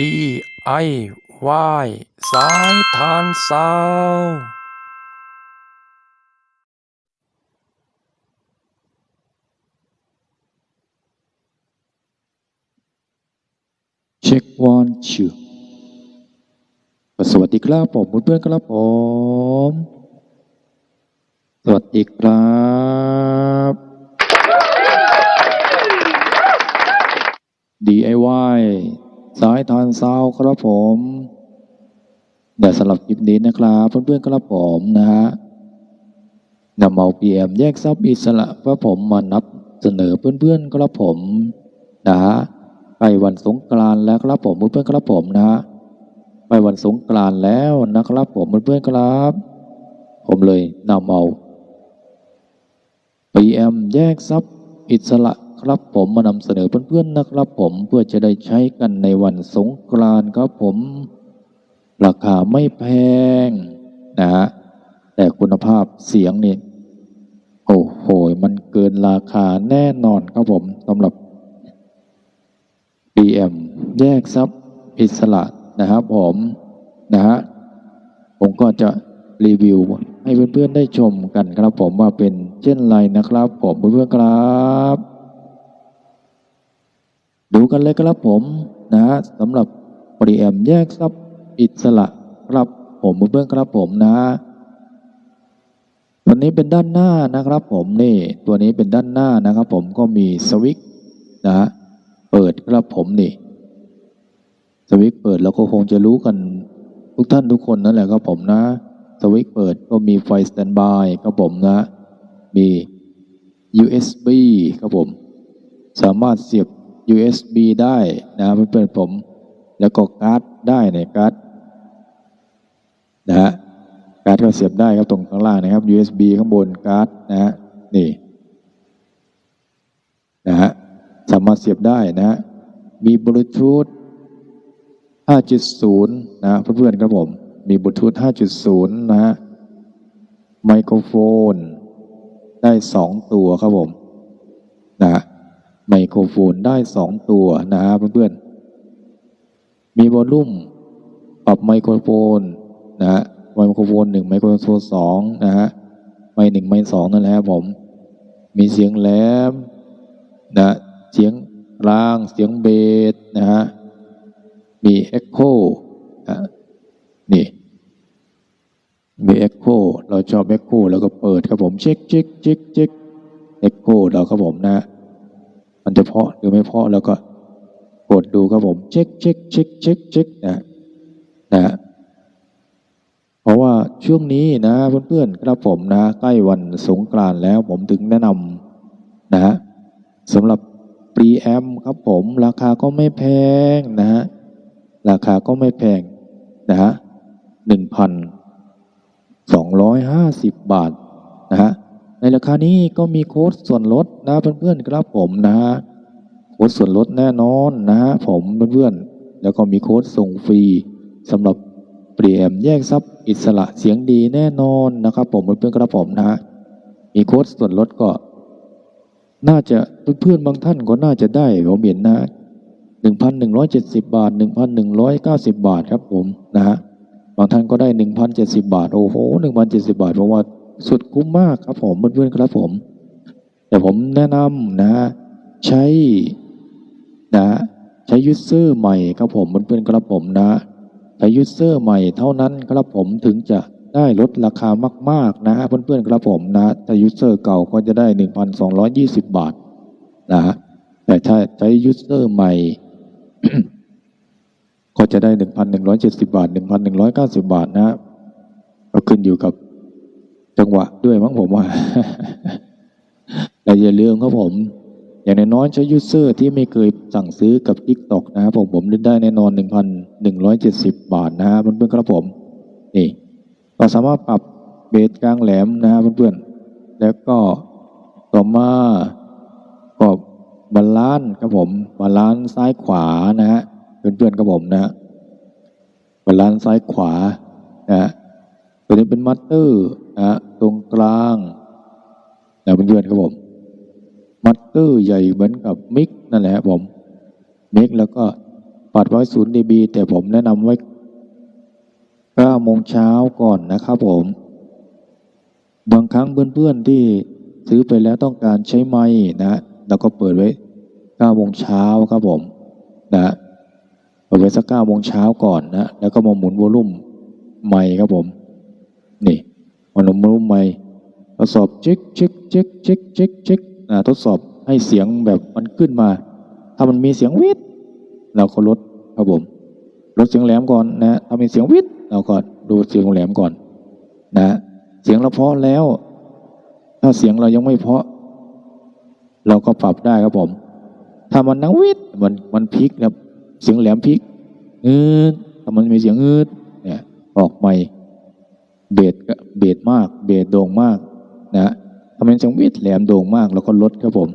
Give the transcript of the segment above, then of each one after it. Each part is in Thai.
ดีไอวายสายทานซาวเช็ควันชื่อสวัสดีครับผมเพื่อนครับผม สวัสดีครับ DIY สายทานเซาครับผม เดี๋ยวสำหรับคลิปนี้นะครับ เพื่อนๆครับผมนะฮะนำเอาพีเอ็มแยกซับอิสระพื่อผมมานับเสนอเพื่อนๆครับผมนะฮะใกล้วันสงกรานต์แล้วครับผมเพื่อนๆครับผมนะฮะใกล้วันสงกรานต์แล้วนะครับผมเพื่อนๆครับ ผมเลยนำเอา PM แยกทรัพย์อิสระ ครับผมมานำเสนอเพื่อนๆนะครับผมเพื่อจะได้ใช้กันในวันสงกรานต์ครับผม ราคาไม่แพงนะฮะแต่คุณภาพเสียงนี่โอ้โหมันเกินราคาแน่นอนครับผมสำหรับ PM แยกทรัพย์อิสระนะครับผมนะฮะผมก็จะรีวิวให้เพื่อนๆได้ชมกันครับผมว่าเป็นเช่นไรนะครับผมเพื่อนๆครับ ดูกันเลยครับผมนะฮะสำหรับ PM แอมแยกทรัพย์อิสระครับผมเพื่อนครับผมนะฮะวันนี้เป็นด้านหน้านะครับ ผมนี่ตัวนี้เป็นด้านหน้านะครับ ผมก็มีสวิตช์นะฮะเปิดครับผมนี่ สวิตช์เปิดเราก็คงจะรู้กันทุกท่านทุกคนนั่นแหละครับผมนะ สวิตช์เปิดก็มีไฟสแตนบายครับผมนะ มี USB ครับผม สามารถเสียบ USB ได้นะเพื่อนๆผม แล้วก็การ์ดได้เนี่ยการ์ดนะฮะการ์ดก็เสียบได้ครับตรงข้างล่างนะครับ USB ข้างบนการ์ดนะฮะนี่นะฮะสามารถเสียบได้นะฮะมีบลูทูธ5.0 นะเพื่อนๆครับผม มีบลูทูธ5.0 นะฮะไมโครโฟนได้ 2 ตัวครับผมนะฮะ โครโฟนได้2ตัวนะฮะเพื่อนๆ มีวอลลุ่มปรับไมโครโฟนนะฮะไมโครโฟน1ไมโครโฟน2นะฮะไมค์หนึ่งไมค์สองนั่นแหละครับผม มีเสียงแหลมนะเสียงกลางเสียงเบสนะฮะมีเอ็กโคนะนี่มีเอ็กโคเราชอบเอ็กโคแล้วก็เปิดครับผมเช็คเช็คเช็คเช็คเอ็กโคเราครับผมนะ มันจะเพาะหรือไม่เพาะแล้วก็กดดูครับผมเช็คเช็คเช็คเช็คเช็คนะนะเพราะว่าช่วงนี้นะเพื่อนๆครับผมนะใกล้วันสงกรานต์แล้วผมถึงแนะนำนะฮะสำหรับปรีแอมครับผม ราคาก็ไม่แพงนะฮะราคาก็ไม่แพงนะฮะหนึ่งพันสองร้อยห้าสิบบาทนะฮะในราคานี้ก็มีโค้ดส่วนลด นะเพื่อนๆครับผมนะฮะโค้ดส่วนลดแน่นอนนะฮะผมเพื่อนๆ แล้วก็มีโค้ดส่งฟรีสำหรับเปลี่ยมแยกทรัพย์อิสระเสียงดีแน่นอนนะครับผมเพื่อนๆครับผมนะฮะมีโค้ดส่วนลดก็ น่าจะเพื่อนๆบางท่านก็น่าจะได้ผมเห็นนะหนึ่งพันหนึ่งร้อยเจ็ดสิบาทหนึ่งพันหนึ่งร้อยเก้าสิบาทครับผมนะฮะบางท่านก็ได้หนึ่งพันเจ็ดสิบาทโอ้โหหนึ่งพันเจ็ดสิบาทเพราะว่าสุดคุ้มมากครับผมเพื่อนๆครับผม แต่ผมแนะนำนะฮะใช้นะใช้ยูสเซอร์ใหม่ครับผมเพื่อนๆครับผมนะใช้ยูสเซอร์ใหม่เท่านั้นครับผมถึงจะได้ลดราคามาก ๆ นะฮะเพื่อนๆครับผมนะถ้ายูสเซอร์เก่าก็จะได้ 1,220 บาทนะฮะแต่ถ้าใช้ยูสเซอร์ใหม่ ก็จะได้ 1,170 บาท 1,190 บาทนะก็ขึ้นอยู่กับจังหวะด้วยมั้งผมว่า อย่าลืมครับผม อย่างน้อยๆใช้ยูเซอร์ที่ไม่เคยสั่งซื้อกับ TikTok นะครับผมผมได้แน่นอน 1,170 บาทนะฮะเพื่อนๆครับผมนี่ก็สามารถปรับเบสกลางแหลมนะฮะเพื่อนๆแล้วก็ต่อมาก็บาลานซ์ครับผมบาลานซ์ซ้ายขวานะฮะเพื่อนๆครับผมนะฮะบาลานซ์ซ้ายขวานะฮะตัวนี้เป็นมัตเตอร์นะฮะตรงกลางนะเพื่อนๆครับผม มัตเตอร์ใหญ่เหมือนกับมิกนั่นแหละครับผมมิกแล้วก็ปัดไว้ศูนย์ dB แต่ผมแนะนำไว้9โมงเช้าก่อนนะครับผม บางครั้งเพื่อนๆที่ซื้อไปแล้วต้องการใช้ไม้นะเราก็เปิดไว้9โมงเช้าครับผมนะเปิดไว้สัก9โมงเช้าก่อนนะแล้วก็มาหมุนวอลลุ่มไมค์ครับผม นี่มันหมุนวอลลุ่มไมค์ทดสอบเช็คเช็คเช็คเช็คเช็คเช็ค ทดสอบให้เสียงแบบมันขึ้นมา ถ้ามันมีเสียงวิทเราก็ลดครับผมลดเสียงแหลมก่อนนะถ้ามีเสียงวิทเราก็ดูเสียงแหลมก่อน นะ เสียงเราเพาะแล้ว ถ้าเสียงเรายังไม่เพาะ เราก็ปรับได้ครับผม ถ้ามันนังวิทมันมันพลิกนะเสียงแหลมพลิกเออถ้ามันมีเสียงเออเนี่ยออกใหม่เบสเบสมาก เบสโด่งมากนะ มันเสียงวิทแหลมโด่งมากเราก็ลดครับผม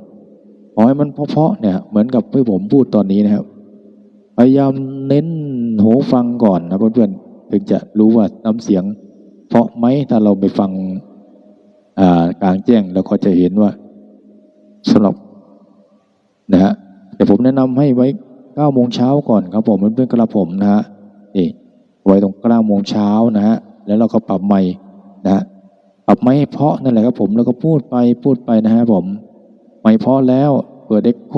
ขอให้มันเพาะๆเนี่ย เหมือนกับที่ผมพูดตอนนี้นะครับพยายามเน้นหูฟังก่อนนะเพื่อนๆถึงจะรู้ว่าน้ำเสียง เพาะไหมถ้าเราไปฟังกลางแจ้งเราก็จะเห็นว่าสำหรับนะฮะแต่ผมแนะนำให้ไว้เก้าโมงเช้าก่อนครับผมเพื่อนๆกระผมนะฮะนี่ไว้ตรงเก้าโมงเช้านะฮะแล้วเราก็ปรับไมค์นะฮะ ปรับไมค์ให้เพาะนั่นแหละครับผมแล้วก็พูดไปพูดไปนะฮะผมไมค์เพาะแล้วเปิดเอ็กโค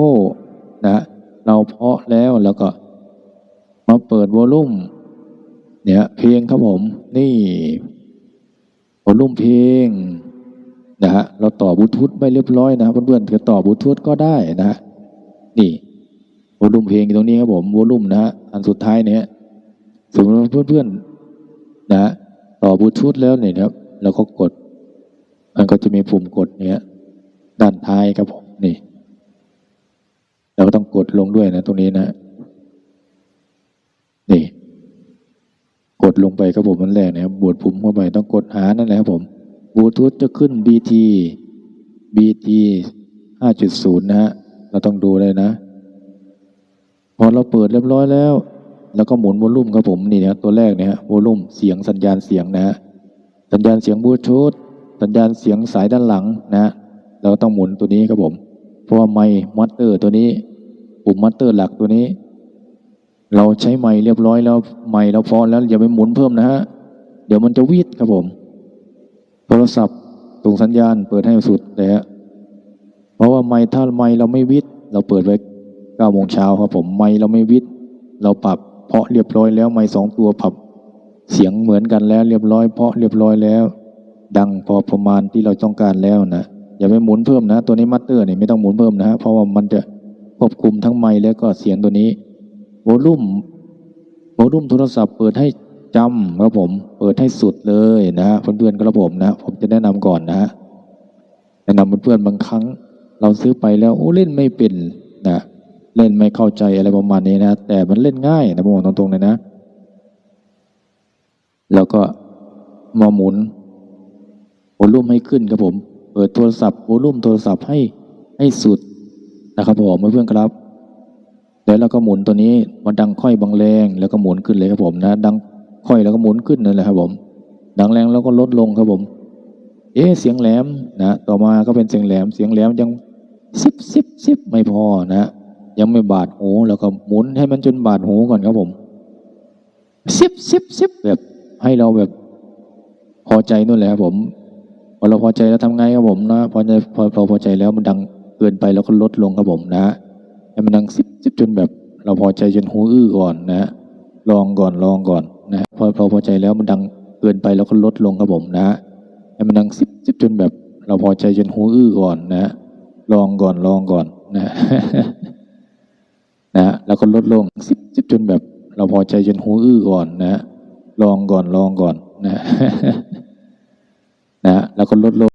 นะเราเพาะแล้วแล้วก็มาเปิดวอลลุ่มเนี่ยเพลงครับผม นี่วอลลุ่มเพลงนะฮะเราต่อบลูทูธไปเรียบร้อยนะเพื่อนๆจะต่อบลูทูธก็ได้นะฮะนี่วอลลุ่มเพลงตรงนี้ครับผมวอลลุ่มนะฮะอันสุดท้ายเนี่ยสมมติว่าเพื่อนๆนะต่อบลูทูธแล้วเนี่ยครับ เราก็กด มันก็จะมีปุ่มกดเนี่ยด้านท้ายครับผมนี่เราก็ต้องกดลงด้วยนะ ตรงนี้นะนี่ กดลงไปครับผมมันแรกนะครับบวดปุ่มเข้าไปต้องกดหานั่นแหละครับผมบลูทูธจะขึ้น BT BT 5.0 นะฮะเราต้องดูเลยนะ พอเราเปิดเรียบร้อยแล้ว แล้วก็หมุนวอลลุ่มครับผมนี่นะตัวแรกเนี่ยฮะวอลลุ่มเสียงสัญญาณเสียงนะฮะ สัญญาณเสียงบลูทูธสัญญาณเสียงสายด้านหลังนะเราต้องหมุนตัวนี้ครับผม เพราะว่าไมค์มัตเตอร์ตัวนี้ปุ่มมัตเตอร์หลักตัวนี้ เราใช้ไม้เรียบร้อยแล้วไม้เราพอแล้วอย่าไปหมุนเพิ่มนะฮะเดี๋ยวมันจะวีดครับผม โทรศัพท์ส่งสัญญาณเปิดให้สุดเลยฮะเพราะว่าไม้ถ้าไม้เราไม่วิดเราเปิดไว้เก้าโมงเช้าครับผมไม้เราไม่วิดเราปรับเพาะเรียบร้อยแล้วไม้สองตัวปรับ เสียงเหมือนกันแล้วเรียบร้อยเพาะเรียบร้อยแล้ว ดังพอประมาณที่เราต้องการแล้วนะอย่าไปหมุนเพิ่มนะ ตัวนี้มัตเตอร์เนี่ยไม่ต้องหมุนเพิ่มนะฮะเพราะว่ามันจะควบคุมทั้งไม้แล้วก็เสียงตัวนี้โวลลุ่มวลลุ่มโทรศัพท์เปิดให้จำครับผมเปิดให้สุดเลยนะฮะเพื่อนๆครับผมนะผมจะแนะนำก่อนนะฮะแนะนำเพื่อนๆบางครั้ง เราซื้อไปแล้วโอ้เล่นไม่เป็นนะเล่นไม่เข้าใจอะไรประมาณนี้นะ แต่มันเล่นง่ายนะผมบอกตรงๆเลยนะ แล้วก็มาหมุนวอลุ่มให้ขึ้นครับผม เปิดโทรศัพท์วอลุ่มโทรศัพท์ให้ให้สุดนะครับผมเพื่อนครับ แล้วเราก็หมุนตัวนี้มันดังค่อยบางแรงแล้วก็หมุนขึ้นเลยครับผมนะ ดังค่อยแล้วก็หมุนขึ้นนั่นแหละครับผม ดังแรงแล้วก็ลดลงครับผม เอ๊เสียงแหลมนะ ต่อมาก็เป็นเสียงแหลม เสียงแหลมยังซิบซิบซิบไม่พอนะ ยังไม่บาดหูแล้วก็หมุนให้มันจนบาดหูก่อนครับผมซิบซิบซิบแบบ ให้เราแบบพอใจนู่นแหละครับผมพอเราพอใจแล้วทำไงครับผมนะพอใจพอพอพอใจแล้วมันดังเกินไปแล้วก็ลดลงครับผมนะให้มันดังซิบซิบจนแบบ เราพอใจจนหูอื้อก่อนนะลองก่อนลองก่อนนะพอพอพอใจแล้วมันดังเกินไปแล้วก็ลดลงครับผมนะให้มันดังซิบซิบจนแบบ เราพอใจจนหูอื้อก่อนนะลองก่อนลองก่อนนะนะแล้วก็ลดลงซิบซิบจนแบบ เราพอใจจนหูอื้อก่อนนะ ลองก่อนลองก่อนนะนะแล้วก็ลดลง